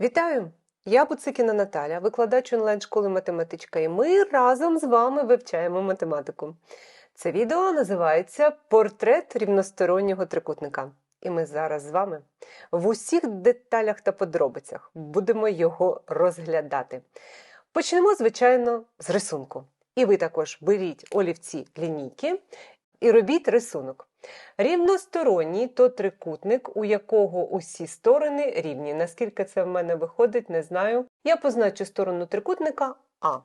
Вітаю! Я Буцикіна Наталя, викладач онлайн-школи математичка, і ми разом з вами вивчаємо математику. Це відео називається Портрет рівностороннього трикутника. І ми зараз з вами в усіх деталях та подробицях будемо його розглядати. Почнемо, звичайно, з рисунку. І ви також беріть олівці лінійки і робіть рисунок. Рівносторонній то трикутник, у якого усі сторони рівні. Наскільки це в мене виходить, не знаю. Я позначу сторону трикутника А.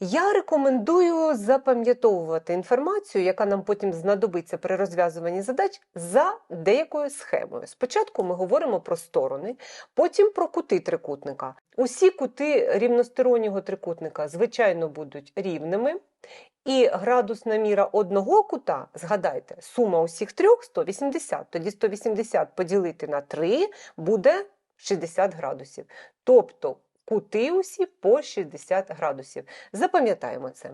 Я рекомендую запам'ятовувати інформацію, яка нам потім знадобиться при розв'язуванні задач, за деякою схемою. Спочатку ми говоримо про сторони, потім про кути трикутника. Усі кути рівностороннього трикутника, звичайно, будуть рівними. І градусна міра одного кута, згадайте, сума усіх трьох 180. Тоді 180 поділити на 3 буде 60 градусів. Тобто кути усі по 60 градусів. Запам'ятаємо це.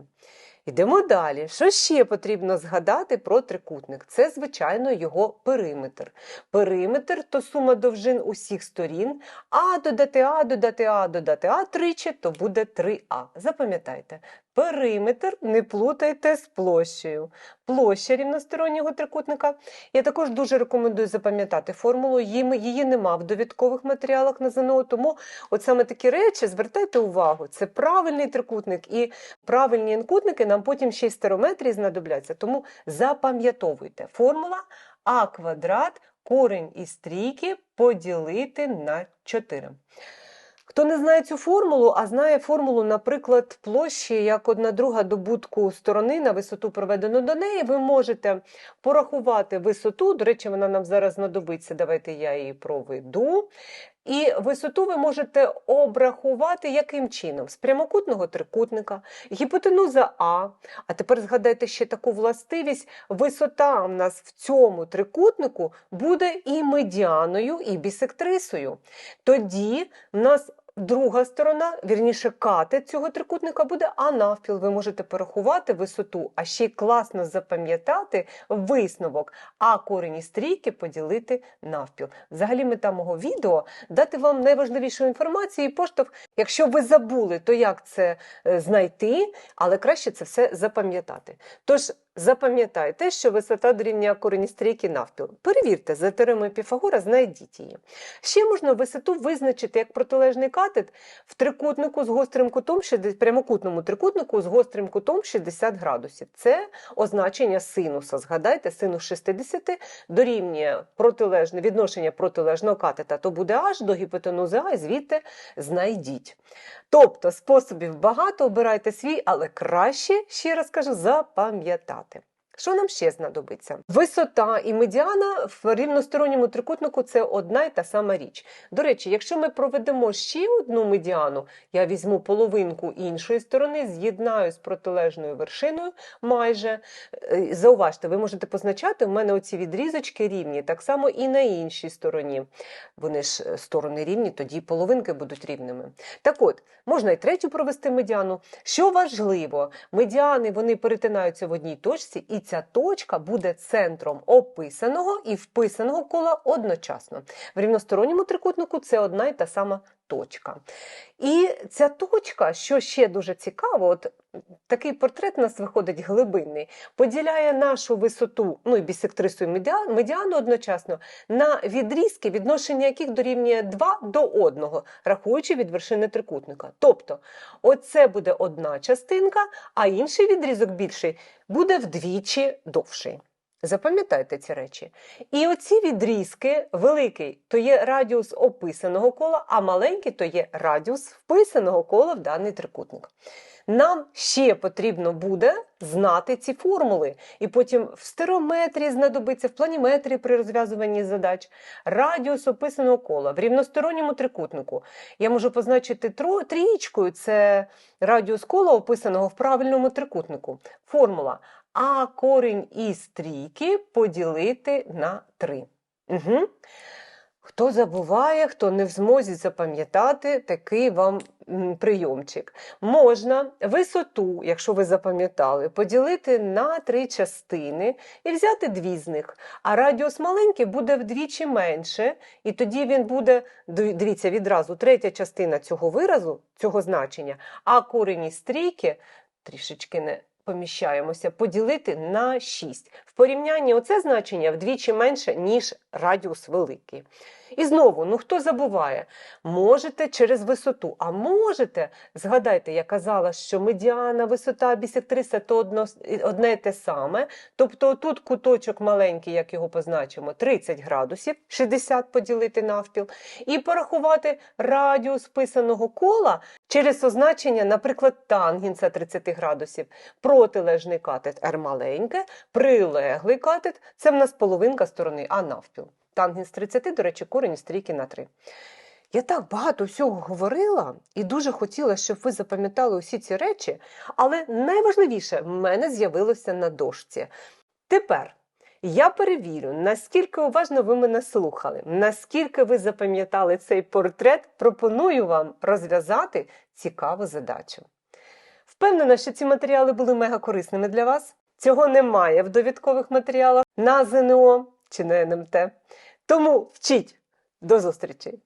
Йдемо далі. Що ще потрібно згадати про трикутник? Це, звичайно, його периметр. Периметр то сума довжин усіх сторін, а додати А, додати А, додати А тричі, то буде 3А. Запам'ятайте, периметр не плутайте з площею. Площа рівностороннього трикутника. Я також дуже рекомендую запам'ятати формулу, її нема в довідкових матеріалах на ЗНО, тому от саме такі речі звертайте увагу, це правильний трикутник і правильні інкутники нам потім ще й стерометрії знадобляться. Тому запам'ятовуйте формула А квадрат корень із трійки поділити на 4. Хто не знає цю формулу, а знає формулу, наприклад, площі як одна друга добутку сторони на висоту проведену до неї, ви можете порахувати висоту. До речі, вона нам зараз знадобиться. Давайте я її проведу. І висоту ви можете обрахувати яким чином? З прямокутного трикутника, гіпотенуза А. А тепер згадайте ще таку властивість: висота в нас в цьому трикутнику буде і медіаною, і бісектрисою. Тоді в нас Друга сторона, вірніше, кати цього трикутника буде А навпіл. Ви можете порахувати висоту, а ще й класно запам'ятати висновок, а корені стрійки поділити навпіл. Взагалі, мета мого відео дати вам найважливішу інформацію і поштовх. Якщо ви забули, то як це е, знайти, але краще це все запам'ятати. Тож, Запам'ятайте, що висота дорівнює корені стрійки навпіл. Перевірте, за теоремою Піфагора знайдіть її. Ще можна висоту визначити як протилежний катет в трикутнику з гострим кутом, прямокутному трикутнику з гострим кутом 60 градусів. Це означення синуса. Згадайте, синус 60 дорівнює протилежне відношення протилежного катета, то буде аж до гіпотенузи А, і звідти знайдіть. Тобто способів багато, обирайте свій, але краще, ще раз кажу, запам'ятати. працювати. Що нам ще знадобиться? Висота і медіана в рівносторонньому трикутнику це одна й та сама річ. До речі, якщо ми проведемо ще одну медіану, я візьму половинку іншої сторони, з'єднаю з протилежною вершиною майже. Е, зауважте, ви можете позначати, в мене оці відрізочки рівні, так само і на іншій стороні. Вони ж е, сторони рівні, тоді половинки будуть рівними. Так от, можна і третю провести медіану. Що важливо, медіани вони перетинаються в одній точці. і ця точка буде центром описаного і вписаного кола одночасно. В рівносторонньому трикутнику це одна і та сама точка. І ця точка, що ще дуже цікаво, от такий портрет у нас виходить глибинний, поділяє нашу висоту, ну і бісектрису медіану одночасно на відрізки, відношення яких дорівнює 2 до 1, рахуючи від вершини трикутника. Тобто, оце буде одна частинка, а інший відрізок більший буде вдвічі довший. Запам'ятайте ці речі. І оці відрізки, великий то є радіус описаного кола, а маленький то є радіус вписаного кола в даний трикутник. Нам ще потрібно буде знати ці формули, і потім в стерометрії знадобиться, в планіметрії при розв'язуванні задач, радіус описаного кола в рівносторонньому трикутнику. Я можу позначити трієчкою, це радіус кола описаного в правильному трикутнику. Формула а корінь із трійки поділити на 3. Угу. Хто забуває, хто не в змозі запам'ятати такий вам прийомчик. Можна висоту, якщо ви запам'ятали, поділити на три частини і взяти дві з них. А радіус маленький буде вдвічі менше, і тоді він буде, дивіться, відразу третя частина цього виразу, цього значення, а корені стрійки трішечки не поміщаємося, поділити на 6. В порівнянні оце значення вдвічі менше, ніж радіус великий. І знову, ну хто забуває, можете через висоту, а можете, згадайте, я казала, що медіана, висота бісектриса то одно, одне те саме. Тобто тут куточок маленький, як його позначимо, 30 градусів, 60 поділити навпіл, і порахувати радіус писаного кола через означення, наприклад, тангенса 30 градусів, протилежний катет R маленьке, прилеглий катет це в нас половинка сторони А навпіл. Тангенс 30, до речі, корінь стрійки на 3. Я так багато всього говорила і дуже хотіла, щоб ви запам'ятали усі ці речі, але найважливіше в мене з'явилося на дошці. Тепер я перевірю, наскільки уважно ви мене слухали, наскільки ви запам'ятали цей портрет, пропоную вам розв'язати цікаву задачу. Впевнена, що ці матеріали були мега корисними для вас. Цього немає в довідкових матеріалах на ЗНО чи на НМТ. Тому вчіть. До зустрічі!